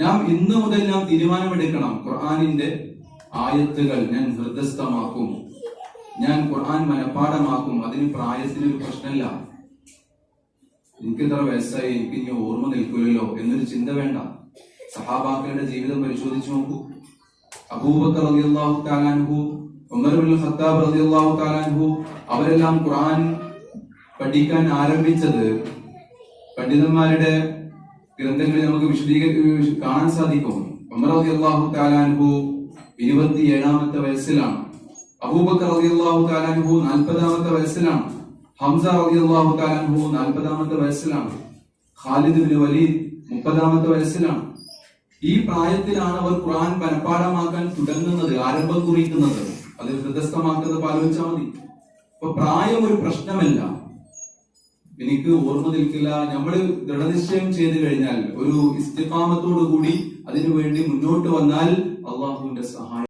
നാം ഇന്ന് മുതൽ നാം തീരുമാനമെടുക്കണം. ഖുർആാനിന്റെ ആയത്തുകൾ ഞാൻ ഹൃദയസ്ഥമാക്കും. ഞാൻ ഖുർആൻ മനഃപ്പാടമാക്കും അതിന് പ്രായത്തിന് ഒരു പ്രശ്നമല്ല. എനിക്ക് ഇത്ര വയസ്സായി? എനിക്ക് ഇനി ഓർമ്മ നിൽക്കില്ലല്ലോ എന്നൊരു ചിന്ത വേണ്ട. സഹാബാക്കളുടെ ജീവിതം പരിശോധിച്ചു നോക്കൂ. അബൂബക്കർ റളിയല്ലാഹു തആലാൻഹു ഉമർ അവരെല്ലാം ഖുർആൻ പഠിക്കാൻ ആരംഭിച്ചത് പണ്ഡിതന്മാരുടെ ഗ്രന്ഥങ്ങളിൽ നമുക്ക് വിശദീകരി കാണാൻ സാധിക്കും. ഉമർ താലാനുഭു ഇരുപത്തി ഏഴാമത്തെ വയസ്സിലാണ്. അബൂബക്കർ അള്ളാഹു താലാനുഭു നാൽപ്പതാമത്തെ വയസ്സിലാണ്. ഹംസ അള്ളാഹു താലാനുഭു നാൽപ്പതാമത്തെ വയസ്സിലാണ്. ഖാലിദ് ബിൻ വലീദ് മുപ്പതാമത്തെ വയസ്സിലാണ്. ഈ പ്രായത്തിലാണ് അവർ ഖുർആൻ മനഃപ്പാടമാക്കാൻ തുടങ്ങുന്നത് ആരംഭം കുറിക്കുന്നത്. അത് ഹൃദയസ്ഥമാക്കുന്നത് ആലോചിച്ചാൽ മതി. അപ്പൊ പ്രായം ഒരു പ്രശ്നമല്ല. എനിക്ക് ഓർമ്മ നിൽക്കില്ല. നമ്മൾ ദൃഢനിശ്ചയം ചെയ്തു കഴിഞ്ഞാൽ ഒരു ഇസ്തിഫാമത്തോടു കൂടി അതിനു വേണ്ടി മുന്നോട്ട് വന്നാൽ അള്ളാഹുവിന്റെ സഹായം